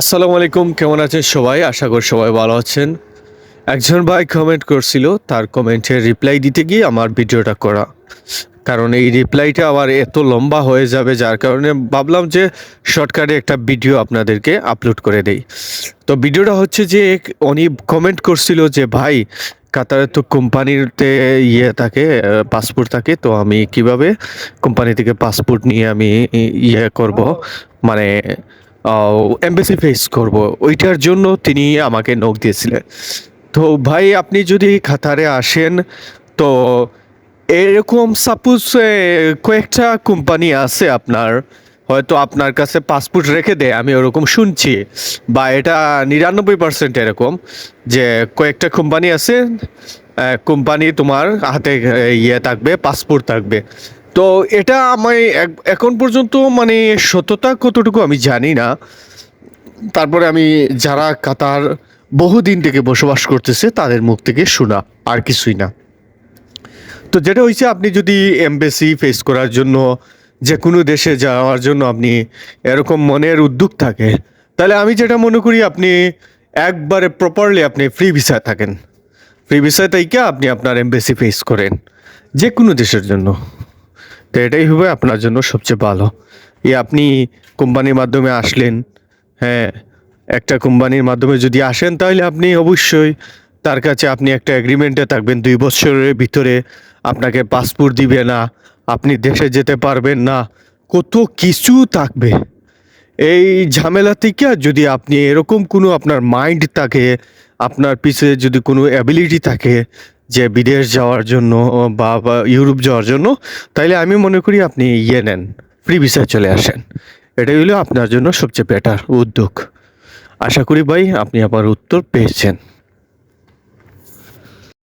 আসসালামু আলাইকুম কেমন আছেন সবাই? আশা করি সবাই ভালো আছেন। একজন ভাই কমেন্ট করছিল তার কমেন্টের রিপ্লাই দিতে গিয়ে আমার ভিডিওটা করা। কারণ এই রিপ্লাইটা আবার এত লম্বা হয়ে যাবে যার কারণে ভাবলাম যে শর্টকাটে একটা ভিডিও আপনাদেরকে আপলোড করে দেই। তো ভিডিওটা হচ্ছে যে উনি কমেন্ট করছিল যে ভাই কাতারে তো কোম্পানিতে ইয়ে থাকে পাসপোর্ট থাকে তো আমি কীভাবে কোম্পানি থেকে পাসপোর্ট নিয়ে আমি ইয়ে করব? মানে এমবেসি ফেস করব। ওইটার জন্য তিনি আমাকে নোক দিয়েছিলেন। তো ভাই, আপনি যদি কাতারে আসেন, তো এরকম সাপোজ কয়েকটা কোম্পানি আছে আপনার, হয়তো আপনার কাছে পাসপোর্ট রেখে দেয়, আমি ওরকম শুনছি। বা এটা নিরানব্বই পার্সেন্ট এরকম, যে কয়েকটা কোম্পানি আছে কোম্পানি তোমার হাতে ইয়ে থাকবে পাসপোর্ট থাকবে। তো এটা আমি এখন পর্যন্ত মানে সত্যতা কতটুকু আমি জানি না। তারপরে আমি যারা কাতার বহুদিন থেকে বসবাস করতেছে, তাদের মুখ থেকে শোনা আর কিছুই না। তো যেটা হয়েছে আপনি যদি এমবেসি ফেস করার জন্য যে কোনো দেশে যাওয়ার জন্য আপনি এরকম মনের উদ্যোগ থাকে, তাহলে আমি যেটা মনে করি, আপনি একবারে প্রপারলি আপনি ফ্রি ভিসায় থাকেন। ফ্রি ভিসায় তাইকে আপনি আপনার এমবেসি ফেস করেন যে কোনো দেশের জন্য। তো এটাই হবে আপনার জন্য সবচেয়ে ভালো। এই আপনি কোম্পানির মাধ্যমে আসলেন হ্যাঁ একটা কোম্পানির মাধ্যমে যদি আসেন তাহলে আপনি অবশ্যই তার কাছে আপনি একটা এগ্রিমেন্টে থাকবেন। দুই বছরের ভিতরে আপনাকে পাসপোর্ট দিবে না, আপনি দেশে যেতে পারবেন না, কত কিছু থাকবে। এই ঝামেলা থেকে যদি আপনি এরকম কোনো আপনার মাইন্ড থাকে, আপনার পিছনে যদি কোনো অ্যাবিলিটি থাকে যে বিদেশ যাওয়ার জন্য বা ইউরোপ যাওয়ার জন্য, তাইলে আমি মনে করি আপনি ইয়ে নেন ফ্রি ভিসায় চলে আসেন। এটাই হলো আপনার জন্য সবচেয়ে বেটার উদ্যোগ। আশা করি ভাই আপনি আবার উত্তর পেয়েছেন।